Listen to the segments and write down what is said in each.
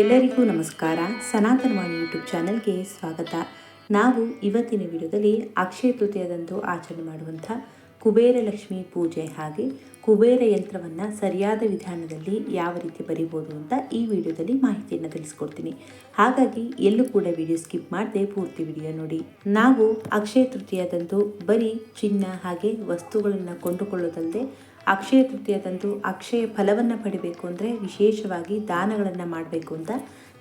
ಎಲ್ಲರಿಗೂ ನಮಸ್ಕಾರ. ಸನಾತನವಾಣಿ ಯೂಟ್ಯೂಬ್ ಚಾನೆಲ್ಗೆ ಸ್ವಾಗತ. ನಾವು ಇವತ್ತಿನ ವಿಡಿಯೋದಲ್ಲಿ ಅಕ್ಷಯ ತೃತೀಯದಂದು ಆಚರಣೆ ಮಾಡುವಂಥ ಕುಬೇರ ಲಕ್ಷ್ಮಿ ಪೂಜೆ ಹಾಗೆ ಕುಬೇರ ಯಂತ್ರವನ್ನು ಸರಿಯಾದ ವಿಧಾನದಲ್ಲಿ ಯಾವ ರೀತಿ ಬರಿಬೋದು ಅಂತ ಈ ವಿಡಿಯೋದಲ್ಲಿ ಮಾಹಿತಿಯನ್ನು ತಿಳಿಸ್ಕೊಡ್ತೀನಿ. ಹಾಗಾಗಿ ಎಲ್ಲೂ ಕೂಡ ವಿಡಿಯೋ ಸ್ಕಿಪ್ ಮಾಡದೆ ಪೂರ್ತಿ ವಿಡಿಯೋ ನೋಡಿ. ನಾವು ಅಕ್ಷಯ ತೃತೀಯದಂದು ಬರೀ ಚಿನ್ನ ಹಾಗೆ ವಸ್ತುಗಳನ್ನು ಕೊಂಡುಕೊಳ್ಳೋದಲ್ಲದೆ ಅಕ್ಷಯ ತೃತೀಯದಂದು ಅಕ್ಷಯ ಫಲವನ್ನು ಪಡಿಬೇಕು ಅಂದರೆ ವಿಶೇಷವಾಗಿ ದಾನಗಳನ್ನು ಮಾಡಬೇಕು ಅಂತ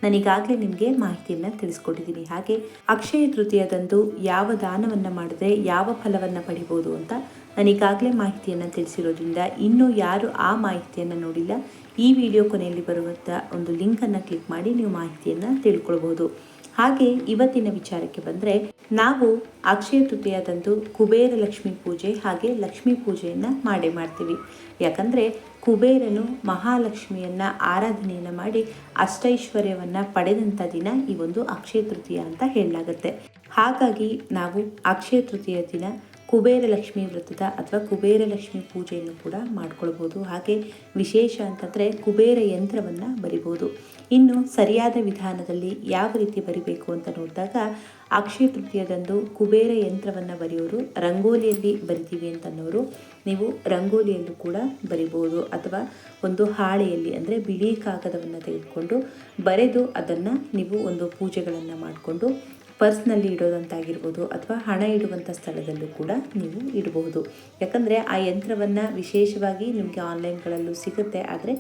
ನಾನೀಗಾಗಲೇ ನಿಮಗೆ ಮಾಹಿತಿಯನ್ನು ತಿಳಿಸ್ಕೊಟ್ಟಿದ್ದೀನಿ ಹಾಗೆ ಅಕ್ಷಯ ತೃತೀಯದಂದು ಯಾವ ದಾನವನ್ನು ಮಾಡಿದ್ರೆ ಯಾವ ಫಲವನ್ನು ಪಡಿಬೋದು ಅಂತ ನಾನೀಗಾಗಲೇ ಮಾಹಿತಿಯನ್ನು ತಿಳಿಸಿರೋದ್ರಿಂದ ಇನ್ನೂ ಯಾರು ಆ ಮಾಹಿತಿಯನ್ನು ನೋಡಿಲ್ಲ, ಈ ವಿಡಿಯೋ ಕೊನೆಯಲ್ಲಿ ಬರುವಂಥ ಒಂದು ಲಿಂಕನ್ನು ಕ್ಲಿಕ್ ಮಾಡಿ ನೀವು ಮಾಹಿತಿಯನ್ನು ತಿಳ್ಕೊಳ್ಬೋದು. ಹಾಗೆ ಇವತ್ತಿನ ವಿಚಾರಕ್ಕೆ ಬಂದರೆ ನಾವು ಅಕ್ಷಯ ತೃತೀಯದಂದು ಕುಬೇರ ಲಕ್ಷ್ಮಿ ಪೂಜೆ ಹಾಗೆ ಲಕ್ಷ್ಮೀ ಪೂಜೆಯನ್ನು ಮಾಡೇ ಮಾಡ್ತೀವಿ. ಯಾಕಂದರೆ ಕುಬೇರನು ಮಹಾಲಕ್ಷ್ಮಿಯನ್ನು ಆರಾಧನೆಯನ್ನು ಮಾಡಿ ಅಷ್ಟೈಶ್ವರ್ಯವನ್ನು ಪಡೆದಂಥ ದಿನ ಈ ಒಂದು ಅಕ್ಷಯ ತೃತೀಯ ಅಂತ ಹೇಳಲಾಗುತ್ತೆ. ಹಾಗಾಗಿ ನಾವು ಅಕ್ಷಯ ತೃತೀಯ ದಿನ ಕುಬೇರ ಲಕ್ಷ್ಮಿ ವ್ರತದ ಅಥವಾ ಕುಬೇರ ಲಕ್ಷ್ಮಿ ಪೂಜೆಯನ್ನು ಕೂಡ ಮಾಡ್ಕೊಳ್ಬೋದು. ಹಾಗೆ ವಿಶೇಷ ಅಂತಂದರೆ ಕುಬೇರ ಯಂತ್ರವನ್ನು ಬರಿಬೋದು. ಇನ್ನು ಸರಿಯಾದ ವಿಧಾನದಲ್ಲಿ ಯಾವ ರೀತಿ ಬರಿಬೇಕು ಅಂತ ನೋಡಿದಾಗ ಅಕ್ಷಯ ತೃತೀಯದಂದು ಕುಬೇರ ಯಂತ್ರವನ್ನು ಬರೆಯೋರು ರಂಗೋಲಿಯಲ್ಲಿ ಬರಿತೀವಿ ಅಂತನ್ನೋರು ನೀವು ರಂಗೋಲಿಯಲ್ಲೂ ಕೂಡ ಬರಿಬೋದು. ಅಥವಾ ಒಂದು ಹಾಳೆಯಲ್ಲಿ ಅಂದರೆ ಬಿಳಿ ಕಾಗದವನ್ನು ತೆಗೆದುಕೊಂಡು ಬರೆದು ಅದನ್ನು ನೀವು ಒಂದು ಪೂಜೆಗಳನ್ನು ಮಾಡಿಕೊಂಡು ಪರ್ಸ್ನಲ್ಲಿ ಇಡೋದಂತಾಗಿರ್ಬೋದು ಅಥವಾ ಹಣ ಇಡುವಂಥ ಸ್ಥಳದಲ್ಲೂ ಕೂಡ ನೀವು ಇಡಬಹುದು ಯಾಕಂದರೆ ಆ ಯಂತ್ರವನ್ನು ವಿಶೇಷವಾಗಿ ನಿಮಗೆ ಆನ್ಲೈನ್ಗಳಲ್ಲೂ ಸಿಗುತ್ತೆ. ಆದರೆ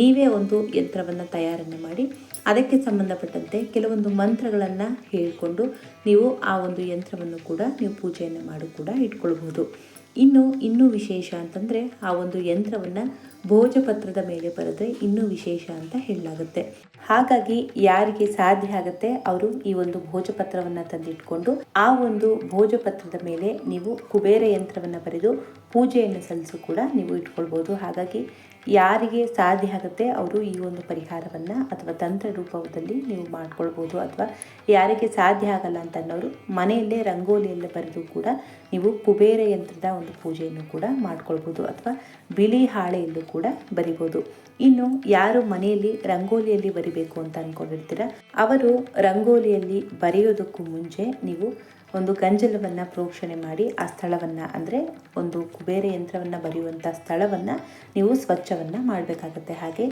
ನೀವೇ ಒಂದು ಯಂತ್ರವನ್ನು ತಯಾರನ್ನು ಮಾಡಿ ಅದಕ್ಕೆ ಸಂಬಂಧಪಟ್ಟಂತೆ ಕೆಲವೊಂದು ಮಂತ್ರಗಳನ್ನು ಹೇಳಿಕೊಂಡು ನೀವು ಆ ಒಂದು ಯಂತ್ರವನ್ನು ಕೂಡ ನೀವು ಪೂಜೆಯನ್ನು ಮಾಡಿ ಕೂಡ ಇಟ್ಕೊಳ್ಬೋದು. ಇನ್ನು, ಇನ್ನೂ ವಿಶೇಷ ಅಂತಂದರೆ ಆ ಒಂದು ಯಂತ್ರವನ್ನು ಭೋಜಪತ್ರದ ಮೇಲೆ ಬರೆದ್ರೆ ಇನ್ನೂ ವಿಶೇಷ ಅಂತ ಹೇಳಲಾಗುತ್ತೆ. ಹಾಗಾಗಿ ಯಾರಿಗೆ ಸಾಧ್ಯ ಆಗುತ್ತೆ ಅವರು ಈ ಒಂದು ಭೋಜಪತ್ರವನ್ನು ತಂದಿಟ್ಕೊಂಡು ಆ ಒಂದು ಭೋಜಪತ್ರದ ಮೇಲೆ ನೀವು ಕುಬೇರ ಯಂತ್ರವನ್ನು ಬರೆದು ಪೂಜೆಯನ್ನು ಸಲ್ಲಿಸು ಕೂಡ ನೀವು ಇಟ್ಕೊಳ್ಬೋದು. ಹಾಗಾಗಿ ಯಾರಿಗೆ ಸಾಧ್ಯ ಆಗುತ್ತೆ ಅವರು ಈ ಒಂದು ಪರಿಹಾರವನ್ನು ಅಥವಾ ತಂತ್ರ ರೂಪದಲ್ಲಿ ನೀವು ಮಾಡ್ಕೊಳ್ಬೋದು ಅಥವಾ ಯಾರಿಗೆ ಸಾಧ್ಯ ಆಗಲ್ಲ ಅಂತ ಅನ್ನೋರು ಮನೆಯಲ್ಲೇ ರಂಗೋಲಿಯಲ್ಲೇ ಬರೆದು ಕೂಡ ನೀವು ಕುಬೇರ ಯಂತ್ರದ ಒಂದು ಪೂಜೆಯನ್ನು ಕೂಡ ಮಾಡ್ಕೊಳ್ಬೋದು ಅಥವಾ ಬಿಳಿ ಹಾಳೆಯಲ್ಲೂ ಕೂಡ ಬರಿಬೋದು. ಇನ್ನು ಯಾರು ಮನೆಯಲ್ಲಿ ರಂಗೋಲಿಯಲ್ಲಿ ಬರಿಬೇಕು ಅಂತ ಅಂದ್ಕೊಂಡಿರ್ತೀರ ಅವರು ರಂಗೋಲಿಯಲ್ಲಿ ಬರೆಯೋದಕ್ಕೂ ಮುಂಚೆ ನೀವು ಒಂದು ಗಂಜಲವನ್ನು ಪ್ರೋಕ್ಷಣೆ ಮಾಡಿ, ಆ ಸ್ಥಳವನ್ನು ಅಂದರೆ ಒಂದು ಕುಬೇರ ಯಂತ್ರವನ್ನು ಬರೆಯುವಂಥ ಸ್ಥಳವನ್ನು ನೀವು ಸ್ವಚ್ಛವನ್ನು ಮಾಡಬೇಕಾಗತ್ತೆ. ಹಾಗೆ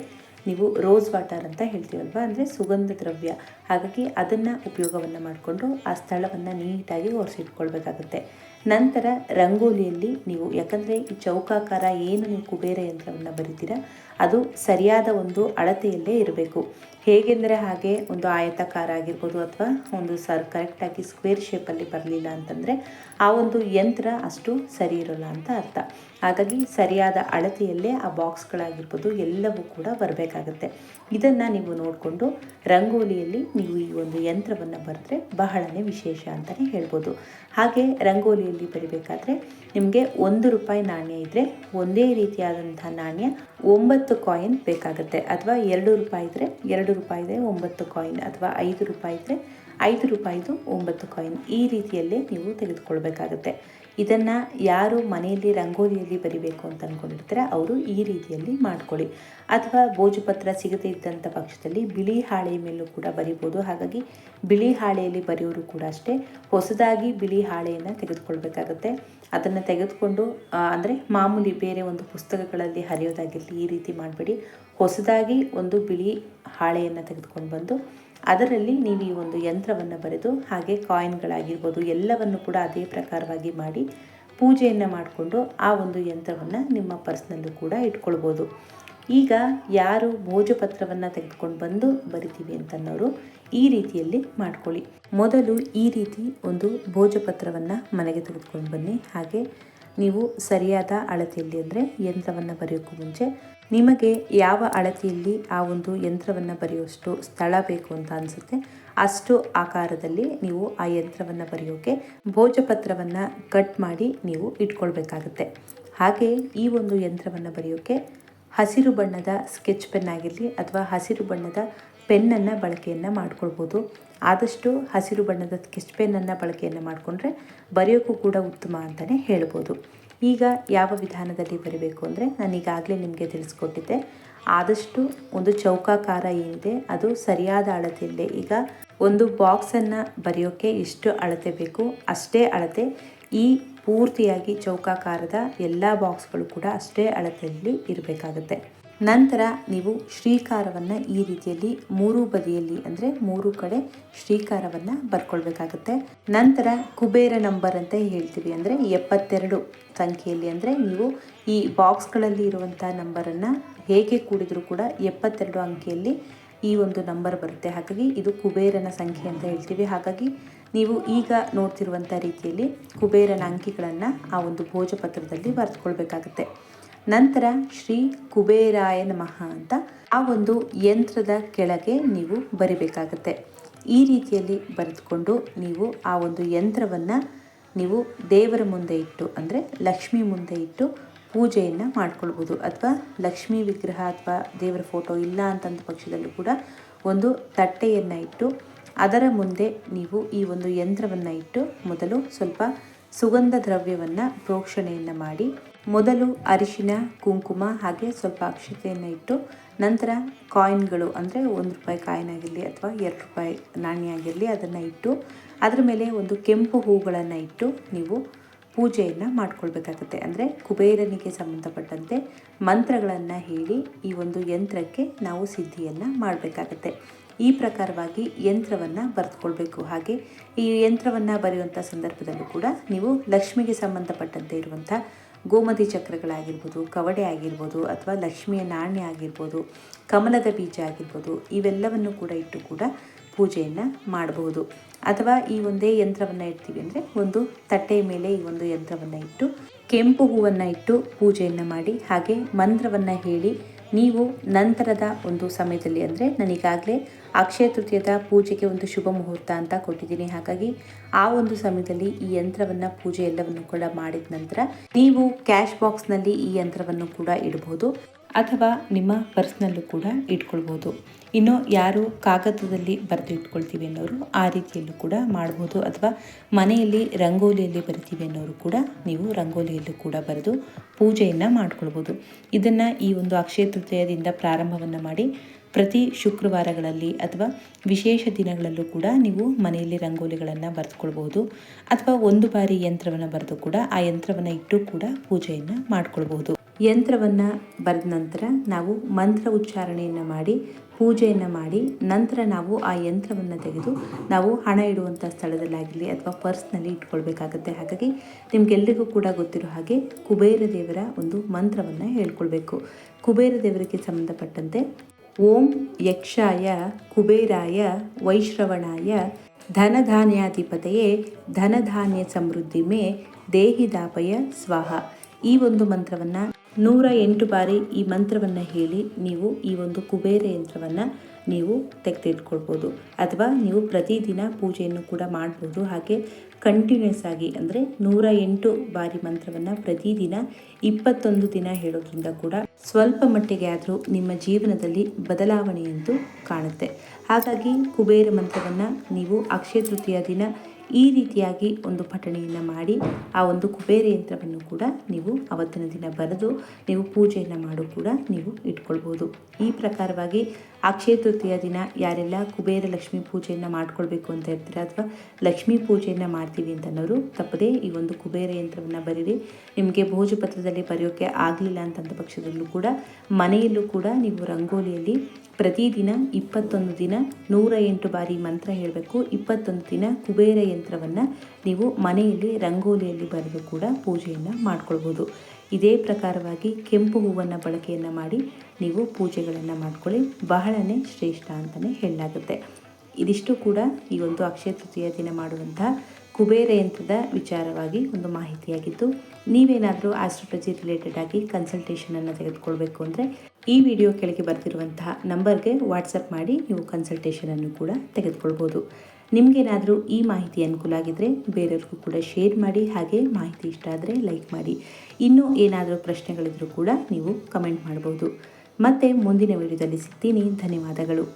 ನೀವು ರೋಸ್ ವಾಟರ್ ಅಂತ ಹೇಳ್ತೀವಲ್ವ, ಅಂದರೆ ಸುಗಂಧ ದ್ರವ್ಯ. ಹಾಗಾಗಿ ಅದನ್ನು ಉಪಯೋಗವನ್ನು ಮಾಡಿಕೊಂಡು ಆ ಸ್ಥಳವನ್ನು ನೀಟಾಗಿ ಒರೆಸಿಟ್ಕೊಳ್ಬೇಕಾಗುತ್ತೆ. ನಂತರ ರಂಗೋಲಿಯಲ್ಲಿ ನೀವು ಯಾಕಂದರೆ ಈ ಚೌಕಾಕಾರ ಏನು ನೀವು ಕುಬೇರ ಯಂತ್ರವನ್ನು ಬರಿತೀರಾ ಅದು ಸರಿಯಾದ ಒಂದು ಅಳತೆಯಲ್ಲೇ ಇರಬೇಕು. ಹೇಗೆಂದರೆ ಹಾಗೆ ಒಂದು ಆಯತಕಾರ ಆಗಿರ್ಬೋದು ಅಥವಾ ಒಂದು ಸರ್ ಕರೆಕ್ಟಾಗಿ ಸ್ಕ್ವೇರ್ ಶೇಪಲ್ಲಿ ಬರಲಿಲ್ಲ ಅಂತಂದರೆ ಆ ಒಂದು ಯಂತ್ರ ಅಷ್ಟು ಸರಿ ಇರೋಲ್ಲ ಅಂತ ಅರ್ಥ. ಹಾಗಾಗಿ ಸರಿಯಾದ ಅಳತೆಯಲ್ಲೇ ಆ ಬಾಕ್ಸ್ಗಳಾಗಿರ್ಬೋದು ಎಲ್ಲವೂ ಕೂಡ ಬರಬೇಕಾಗತ್ತೆ. ಇದನ್ನು ನೀವು ನೋಡಿಕೊಂಡು ರಂಗೋಲಿಯಲ್ಲಿ ನೀವು ಈ ಒಂದು ಯಂತ್ರವನ್ನು ಬರೆದ್ರೆ ಬಹಳನೇ ವಿಶೇಷ ಅಂತಲೇ ಹೇಳ್ಬೋದು. ಹಾಗೆ ರಂಗೋಲಿಯಲ್ಲಿ ಬರಿಬೇಕಾದ್ರೆ ನಿಮಗೆ ಒಂದು ರೂಪಾಯಿ ನಾಣ್ಯ ಇದ್ದರೆ ಒಂದೇ ರೀತಿಯಾದಂಥ ನಾಣ್ಯ ಒಂಬತ್ತು ಕಾಯಿನ್ ಬೇಕಾಗುತ್ತೆ. ಅಥವಾ ಎರಡು ರೂಪಾಯಿ ಇದ್ದರೆ ಎರಡು ರೂಪಾಯಿದೆ ಒಂಬತ್ತು ಕಾಯಿನ್ ಅಥವಾ ಐದು ರೂಪಾಯಿ ಇದ್ದರೆ ಐದು ರೂಪಾಯಿದು ಒಂಬತ್ತು ಕಾಯಿನ್ ಈ ರೀತಿಯಲ್ಲೇ ನೀವು ತೆಗೆದುಕೊಳ್ಬೇಕಾಗತ್ತೆ. ಇದನ್ನು ಯಾರು ಮನೆಯಲ್ಲಿ ರಂಗೋಲಿಯಲ್ಲಿ ಬರಿಬೇಕು ಅಂತ ಅಂದ್ಕೊಂಡಿರ್ತಾರೆ ಅವರು ಈ ರೀತಿಯಲ್ಲಿ ಮಾಡ್ಕೊಳ್ಳಿ. ಅಥವಾ ಭೋಜಪತ್ರ ಸಿಗದೇ ಇದ್ದಂಥ ಪಕ್ಷದಲ್ಲಿ ಬಿಳಿ ಹಾಳೆ ಮೇಲೂ ಕೂಡ ಬರಿಬೋದು. ಹಾಗಾಗಿ ಬಿಳಿ ಹಾಳೆಯಲ್ಲಿ ಬರೆಯೋರು ಕೂಡ ಅಷ್ಟೇ. ಹೊಸದಾಗಿ ಬಿಳಿ ಹಾಳೆಯನ್ನು ತೆಗೆದುಕೊಳ್ಬೇಕಾಗತ್ತೆ. ಅದನ್ನು ತೆಗೆದುಕೊಂಡು ಅಂದರೆ ಮಾಮೂಲಿ ಬೇರೆ ಒಂದು ಪುಸ್ತಕಗಳಲ್ಲಿ ಹರಿಯೋದಾಗಿರಲಿ ಈ ರೀತಿ ಮಾಡಬೇಡಿ. ಹೊಸದಾಗಿ ಒಂದು ಬಿಳಿ ಹಾಳೆಯನ್ನು ತೆಗೆದುಕೊಂಡು ಬಂದು ಅದರಲ್ಲಿ ನೀವು ಈ ಒಂದು ಯಂತ್ರವನ್ನು ಬರೆದು ಹಾಗೆ ಕಾಯಿನ್ಗಳಾಗಿರ್ಬೋದು ಎಲ್ಲವನ್ನು ಕೂಡ ಅದೇ ಪ್ರಕಾರವಾಗಿ ಮಾಡಿ ಪೂಜೆಯನ್ನು ಮಾಡಿಕೊಂಡು ಆ ಒಂದು ಯಂತ್ರವನ್ನು ನಿಮ್ಮ ಪರ್ಸ್ನಲ್ಲೂ ಕೂಡ ಇಟ್ಕೊಳ್ಬೋದು. ಈಗ ಯಾರು ಭೋಜಪತ್ರವನ್ನು ತೆಗೆದುಕೊಂಡು ಬಂದು ಬರಿತೀವಿ ಅಂತನ್ನೋರು ಈ ರೀತಿಯಲ್ಲಿ ಮಾಡ್ಕೊಳ್ಳಿ. ಮೊದಲು ಈ ರೀತಿ ಒಂದು ಭೋಜಪತ್ರವನ್ನು ಮನೆಗೆ ತೆಗೆದುಕೊಂಡು ಬನ್ನಿ. ಹಾಗೆ ನೀವು ಸರಿಯಾದ ಅಳತೆಯಲ್ಲಿ ಅಂದರೆ ಯಂತ್ರವನ್ನು ಬರೆಯೋಕ್ಕೂ ಮುಂಚೆ ನಿಮಗೆ ಯಾವ ಅಳತೆಯಲ್ಲಿ ಆ ಒಂದು ಯಂತ್ರವನ್ನು ಬರೆಯುವಷ್ಟು ಸ್ಥಳ ಬೇಕು ಅಂತ ಅನಿಸುತ್ತೆ, ಅಷ್ಟು ಆಕಾರದಲ್ಲಿ ನೀವು ಆ ಯಂತ್ರವನ್ನು ಬರೆಯೋಕ್ಕೆ ಭೋಜಪತ್ರವನ್ನು ಕಟ್ ಮಾಡಿ ನೀವು ಇಟ್ಕೊಳ್ಬೇಕಾಗುತ್ತೆ. ಹಾಗೆ ಈ ಒಂದು ಯಂತ್ರವನ್ನು ಬರೆಯೋಕ್ಕೆ ಹಸಿರು ಬಣ್ಣದ ಸ್ಕೆಚ್ ಪೆನ್ ಆಗಿರಲಿ ಅಥವಾ ಹಸಿರು ಬಣ್ಣದ ಪೆನ್ನನ್ನು ಬಳಕೆಯನ್ನು ಮಾಡ್ಕೊಳ್ಬೋದು. ಆದಷ್ಟು ಹಸಿರು ಬಣ್ಣದ ಸ್ಕೆಚ್ ಪೆನ್ನನ್ನು ಬಳಕೆಯನ್ನು ಮಾಡಿಕೊಂಡ್ರೆ ಬರೆಯೋಕ್ಕೂ ಕೂಡ ಉತ್ತಮ ಅಂತಲೇ ಹೇಳ್ಬೋದು. ಈಗ ಯಾವ ವಿಧಾನದಲ್ಲಿ ಬರಿಬೇಕು ಅಂದರೆ ನಾನು ಈಗಾಗಲೇ ನಿಮಗೆ ತಿಳಿಸ್ಕೊಟ್ಟಿದ್ದೆ. ಆದಷ್ಟು ಒಂದು ಚೌಕಾಕಾರ ಏನಿದೆ ಅದು ಸರಿಯಾದ ಅಳತೆಯಲ್ಲೇ ಈಗ ಒಂದು ಬಾಕ್ಸನ್ನು ಬರೆಯೋಕ್ಕೆ ಎಷ್ಟು ಅಳತೆ ಬೇಕು ಅಷ್ಟೇ ಅಳತೆ. ಈ ಪೂರ್ತಿಯಾಗಿ ಚೌಕಾಕಾರದ ಎಲ್ಲ ಬಾಕ್ಸ್ಗಳು ಕೂಡ ಅಷ್ಟೇ ಅಳತೆಯಲ್ಲಿ ಇರಬೇಕಾಗುತ್ತೆ. ನಂತರ ನೀವು ಶ್ರೀಕಾರವನ್ನು ಈ ರೀತಿಯಲ್ಲಿ ಮೂರು ಬದಿಯಲ್ಲಿ ಅಂದರೆ ಮೂರು ಕಡೆ ಶ್ರೀಕಾರವನ್ನು ಬರ್ಕೊಳ್ಬೇಕಾಗುತ್ತೆ. ನಂತರ ಕುಬೇರ ನಂಬರ್ ಅಂತ ಹೇಳ್ತೀವಿ ಅಂದರೆ ಎಪ್ಪತ್ತೆರಡು ಸಂಖ್ಯೆಯಲ್ಲಿ ಅಂದರೆ ನೀವು ಈ ಬಾಕ್ಸ್ಗಳಲ್ಲಿ ಇರುವಂಥ ನಂಬರನ್ನು ಹೇಗೆ ಕೂಡಿದರೂ ಕೂಡ ಎಪ್ಪತ್ತೆರಡು ಅಂಕಿಯಲ್ಲಿ ಈ ಒಂದು ನಂಬರ್ ಬರುತ್ತೆ. ಹಾಗಾಗಿ ಇದು ಕುಬೇರನ ಸಂಖ್ಯೆ ಅಂತ ಹೇಳ್ತೀವಿ. ಹಾಗಾಗಿ ನೀವು ಈಗ ನೋಡ್ತಿರುವಂಥ ರೀತಿಯಲ್ಲಿ ಕುಬೇರನ ಅಂಕಿಗಳನ್ನು ಆ ಒಂದು ಭೋಜಪತ್ರದಲ್ಲಿ ಬರೆದುಕೊಳ್ಬೇಕಾಗತ್ತೆ. ನಂತರ ಶ್ರೀ ಕುಬೇರಾಯ ನಮಃ ಅಂತ ಆ ಒಂದು ಯಂತ್ರದ ಕೆಳಗೆ ನೀವು ಬರಿಬೇಕಾಗತ್ತೆ. ಈ ರೀತಿಯಲ್ಲಿ ಬರೆದುಕೊಂಡು ನೀವು ಆ ಒಂದು ಯಂತ್ರವನ್ನು ನೀವು ದೇವರ ಮುಂದೆ ಇಟ್ಟು, ಅಂದರೆ ಲಕ್ಷ್ಮಿ ಮುಂದೆ ಇಟ್ಟು ಪೂಜೆಯನ್ನು ಮಾಡ್ಕೊಳ್ಬೋದು. ಅಥವಾ ಲಕ್ಷ್ಮೀ ವಿಗ್ರಹ ಅಥವಾ ದೇವರ ಫೋಟೋ ಇಲ್ಲ ಅಂತಂದ ಪಕ್ಷದಲ್ಲೂ ಕೂಡ ಒಂದು ತಟ್ಟೆಯನ್ನು ಇಟ್ಟು, ಅದರ ಮುಂದೆ ನೀವು ಈ ಒಂದು ಯಂತ್ರವನ್ನು ಇಟ್ಟು ಮೊದಲು ಸ್ವಲ್ಪ ಸುಗಂಧ ದ್ರವ್ಯವನ್ನು ಪ್ರೋಕ್ಷಣೆಯನ್ನು ಮಾಡಿ ಮೊದಲು ಅರಿಶಿನ, ಕುಂಕುಮ ಹಾಗೆ ಸ್ವಲ್ಪ ಅಕ್ಷತೆಯನ್ನು ಇಟ್ಟು ನಂತರ ಕಾಯಿನ್ಗಳು ಅಂದರೆ ಒಂದು ರೂಪಾಯಿ ಕಾಯಿನ್ ಆಗಿರಲಿ ಅಥವಾ ಎರಡು ರೂಪಾಯಿ ನಾಣ್ಯ ಆಗಿರಲಿ ಅದನ್ನು ಇಟ್ಟು ಅದರ ಮೇಲೆ ಒಂದು ಕೆಂಪು ಹೂಗಳನ್ನು ಇಟ್ಟು ನೀವು ಪೂಜೆಯನ್ನು ಮಾಡಿಕೊಳ್ಬೇಕಾಗತ್ತೆ. ಅಂದರೆ ಕುಬೇರನಿಗೆ ಸಂಬಂಧಪಟ್ಟಂತೆ ಮಂತ್ರಗಳನ್ನು ಹೇಳಿ ಈ ಒಂದು ಯಂತ್ರಕ್ಕೆ ನಾವು ಸಿದ್ಧಿಯನ್ನು ಮಾಡಬೇಕಾಗತ್ತೆ. ಈ ಪ್ರಕಾರವಾಗಿ ಯಂತ್ರವನ್ನು ಬರೆದುಕೊಳ್ಬೇಕು. ಹಾಗೆ ಈ ಯಂತ್ರವನ್ನು ಬರೆಯುವಂಥ ಸಂದರ್ಭದಲ್ಲೂ ಕೂಡ ನೀವು ಲಕ್ಷ್ಮಿಗೆ ಸಂಬಂಧಪಟ್ಟಂತೆ ಇರುವಂಥ ಗೋಮತಿ ಚಕ್ರಗಳಾಗಿರ್ಬೋದು, ಕವಡೆ ಆಗಿರ್ಬೋದು ಅಥವಾ ಲಕ್ಷ್ಮಿಯ ನಾಣ್ಯ ಆಗಿರ್ಬೋದು, ಕಮಲದ ಬೀಜ ಆಗಿರ್ಬೋದು, ಇವೆಲ್ಲವನ್ನು ಕೂಡ ಇಟ್ಟು ಕೂಡ ಪೂಜೆಯನ್ನು ಮಾಡಬಹುದು ಅಥವಾ ಈ ಒಂದೇ ಯಂತ್ರವನ್ನು ಇಡ್ತೀವಿ ಅಂದರೆ ಒಂದು ತಟ್ಟೆಯ ಮೇಲೆ ಈ ಒಂದು ಯಂತ್ರವನ್ನು ಇಟ್ಟು, ಕೆಂಪು ಹೂವನ್ನು ಇಟ್ಟು ಪೂಜೆಯನ್ನು ಮಾಡಿ, ಹಾಗೆ ಮಂತ್ರವನ್ನು ಹೇಳಿ ನೀವು ನಂತರದ ಒಂದು ಸಮಯದಲ್ಲಿ ಅಂದರೆ ನನಗಾಗಲೇ ಅಕ್ಷಯ ತೃತೀಯದ ಪೂಜೆಗೆ ಒಂದು ಶುಭ ಮುಹೂರ್ತ ಅಂತ ಕೊಟ್ಟಿದ್ದೀನಿ. ಹಾಗಾಗಿ ಆ ಒಂದು ಸಮಯದಲ್ಲಿ ಈ ಯಂತ್ರವನ್ನು ಪೂಜೆ ಎಲ್ಲವನ್ನು ಕೂಡ ಮಾಡಿದ ನಂತರ ನೀವು ಕ್ಯಾಶ್ ಬಾಕ್ಸ್ನಲ್ಲಿ ಈ ಯಂತ್ರವನ್ನು ಕೂಡ ಇಡಬಹುದು ಅಥವಾ ನಿಮ್ಮ ಪರ್ಸ್ನಲ್ಲೂ ಕೂಡ ಇಟ್ಕೊಳ್ಬೋದು. ಇನ್ನು ಯಾರು ಕಾಗದದಲ್ಲಿ ಬರೆದು ಇಟ್ಕೊಳ್ತೀವಿ ಅನ್ನೋರು ಆ ರೀತಿಯಲ್ಲೂ ಕೂಡ ಮಾಡ್ಬೋದು ಅಥವಾ ಮನೆಯಲ್ಲಿ ರಂಗೋಲಿಯಲ್ಲಿ ಬರಿತೀವಿ ಅನ್ನೋರು ಕೂಡ ನೀವು ರಂಗೋಲಿಯಲ್ಲೂ ಕೂಡ ಬರೆದು ಪೂಜೆಯನ್ನು ಮಾಡ್ಕೊಳ್ಬೋದು. ಇದನ್ನು ಈ ಒಂದು ಅಕ್ಷಯ ತೃತೀಯದಿಂದ ಪ್ರಾರಂಭವನ್ನು ಮಾಡಿ ಪ್ರತಿ ಶುಕ್ರವಾರಗಳಲ್ಲಿ ಅಥವಾ ವಿಶೇಷ ದಿನಗಳಲ್ಲೂ ಕೂಡ ನೀವು ಮನೆಯಲ್ಲಿ ರಂಗೋಲಿಗಳನ್ನು ಬರೆದುಕೊಳ್ಬೋದು. ಅಥವಾ ಒಂದು ಬಾರಿ ಯಂತ್ರವನ್ನು ಬರೆದು ಕೂಡ ಆ ಯಂತ್ರವನ್ನು ಇಟ್ಟು ಕೂಡ ಪೂಜೆಯನ್ನು ಮಾಡ್ಕೊಳ್ಬಹುದು ಯಂತ್ರವನ್ನು ಬರೆದ ನಂತರ ನಾವು ಮಂತ್ರ ಉಚ್ಚಾರಣೆಯನ್ನು ಮಾಡಿ, ಪೂಜೆಯನ್ನು ಮಾಡಿ, ನಂತರ ನಾವು ಆ ಯಂತ್ರವನ್ನು ತೆಗೆದು ನಾವು ಹಣ ಇಡುವಂಥ ಸ್ಥಳದಲ್ಲಾಗಲಿ ಅಥವಾ ಪರ್ಸ್ನಲ್ಲಿ ಇಟ್ಕೊಳ್ಬೇಕಾಗತ್ತೆ. ಹಾಗಾಗಿ ನಿಮಗೆಲ್ಲರಿಗೂ ಕೂಡ ಗೊತ್ತಿರೋ ಹಾಗೆ ಕುಬೇರ ದೇವರ ಒಂದು ಮಂತ್ರವನ್ನು ಹೇಳ್ಕೊಳ್ಬೇಕು. ಕುಬೇರ ದೇವರಿಗೆ ಸಂಬಂಧಪಟ್ಟಂತೆ ಓಂ ಯಕ್ಷಾಯ ಕುಬೇರಾಯ ವೈಶ್ರವಣಾಯ ಧನಧಾನ್ಯಾಧಿಪತೆಯೇ ಧನಧಾನ್ಯ ಸಮೃದ್ಧಿ ಮೇ ದೇಹಿದಾಪಯ ಸ್ವಾಹ. ಈ ಒಂದು ಮಂತ್ರವನ್ನು ನೂರ ಎಂಟು ಬಾರಿ ಈ ಮಂತ್ರವನ್ನು ಹೇಳಿ ನೀವು ಈ ಒಂದು ಕುಬೇರ ಯಂತ್ರವನ್ನು ನೀವು ತೆಗೆದಿಟ್ಕೊಳ್ಬೋದು. ಅಥವಾ ನೀವು ಪ್ರತಿದಿನ ಪೂಜೆಯನ್ನು ಕೂಡ ಮಾಡ್ಬೋದು. ಹಾಗೆ ಕಂಟಿನ್ಯೂಸ್ ಆಗಿ ಅಂದರೆ ನೂರ ಎಂಟು ಬಾರಿ ಮಂತ್ರವನ್ನು ಪ್ರತಿದಿನ ಇಪ್ಪತ್ತೊಂದು ದಿನ ಹೇಳೋದ್ರಿಂದ ಕೂಡ ಸ್ವಲ್ಪ ಮಟ್ಟಿಗೆ ಆದರೂ ನಿಮ್ಮ ಜೀವನದಲ್ಲಿ ಬದಲಾವಣೆಯಂತೂ ಕಾಣುತ್ತೆ. ಹಾಗಾಗಿ ಕುಬೇರ ಮಂತ್ರವನ್ನು ನೀವು ಅಕ್ಷಯ ತೃತೀಯ ದಿನ ಈ ರೀತಿಯಾಗಿ ಒಂದು ಪಠಣೆಯನ್ನು ಮಾಡಿ, ಆ ಒಂದು ಕುಬೇರ ಯಂತ್ರವನ್ನು ಕೂಡ ನೀವು ಅವತ್ತಿನ ದಿನ ಬರೆದು, ನೀವು ಪೂಜೆಯನ್ನು ಮಾಡು ಕೂಡ ನೀವು ಇಟ್ಕೊಳ್ಬೋದು. ಈ ಪ್ರಕಾರವಾಗಿ ಅಕ್ಷಯ ತೃತೀಯ ದಿನ ಯಾರೆಲ್ಲ ಕುಬೇರ ಲಕ್ಷ್ಮೀ ಪೂಜೆಯನ್ನು ಮಾಡ್ಕೊಳ್ಬೇಕು ಅಂತ ಇರ್ತೀರ ಅಥವಾ ಲಕ್ಷ್ಮೀ ಪೂಜೆಯನ್ನು ಮಾಡ್ತೀವಿ ಅಂತನೋರು ತಪ್ಪದೇ ಈ ಒಂದು ಕುಬೇರ ಯಂತ್ರವನ್ನು ಬರೀರಿ. ನಿಮಗೆ ಭೋಜಪತ್ರದಲ್ಲಿ ಬರೆಯೋಕ್ಕೆ ಆಗಲಿಲ್ಲ ಅಂತಂದ ಪಕ್ಷದಲ್ಲೂ ಕೂಡ ಮನೆಯಲ್ಲೂ ಕೂಡ ನೀವು ರಂಗೋಲಿಯಲ್ಲಿ ಪ್ರತಿದಿನ ಇಪ್ಪತ್ತೊಂದು ದಿನ ನೂರ ಎಂಟು ಬಾರಿ ಮಂತ್ರ ಹೇಳಬೇಕು. ಇಪ್ಪತ್ತೊಂದು ದಿನ ಕುಬೇರ ಯಂತ್ರವನ್ನು ನೀವು ಮನೆಯಲ್ಲಿ ರಂಗೋಲಿಯಲ್ಲಿ ಬರೆದು ಕೂಡ ಪೂಜೆಯನ್ನು ಮಾಡ್ಕೊಳ್ಬೋದು. ಇದೇ ಪ್ರಕಾರವಾಗಿ ಕೆಂಪು ಹೂವನ್ನು ಬಳಕೆಯನ್ನು ಮಾಡಿ ನೀವು ಪೂಜೆಗಳನ್ನು ಮಾಡ್ಕೊಳ್ಳಿ. ಬಹಳನೇ ಶ್ರೇಷ್ಠ ಅಂತಲೇ ಹೇಳಲಾಗುತ್ತೆ. ಇದಿಷ್ಟು ಕೂಡ ಈ ಒಂದು ಅಕ್ಷಯ ತೃತೀಯ ದಿನ ಮಾಡುವಂತಹ ಕುಬೇರ ಯಂತ್ರದ ವಿಚಾರವಾಗಿ ಒಂದು ಮಾಹಿತಿಯಾಗಿದ್ದು, ನೀವೇನಾದರೂ ಆಸ್ಟ್ರಾಲಜಿ ರಿಲೇಟೆಡ್ ಆಗಿ ಕನ್ಸಲ್ಟೇಷನನ್ನು ತೆಗೆದುಕೊಳ್ಬೇಕು ಅಂದರೆ ಈ ವಿಡಿಯೋ ಕೆಳಗೆ ಬರ್ತಿರುವಂತಹ ನಂಬರ್ಗೆ ವಾಟ್ಸಪ್ ಮಾಡಿ ನೀವು ಕನ್ಸಲ್ಟೇಷನನ್ನು ಕೂಡ ತೆಗೆದುಕೊಳ್ಬೋದು. ನಿಮಗೇನಾದರೂ ಈ ಮಾಹಿತಿ ಅನುಕೂಲ ಆಗಿದ್ದರೆ ಬೇರೆಯವ್ರಿಗೂ ಕೂಡ ಶೇರ್ ಮಾಡಿ, ಹಾಗೆ ಮಾಹಿತಿ ಇಷ್ಟ ಆದರೆ ಲೈಕ್ ಮಾಡಿ. ಇನ್ನೂ ಏನಾದರೂ ಪ್ರಶ್ನೆಗಳಿದ್ದರೂ ಕೂಡ ನೀವು ಕಮೆಂಟ್ ಮಾಡ್ಬೋದು. ಮತ್ತೆ ಮುಂದಿನ ವಿಡಿಯೋದಲ್ಲಿ ಸಿಗ್ತೀನಿ. ಧನ್ಯವಾದಗಳು.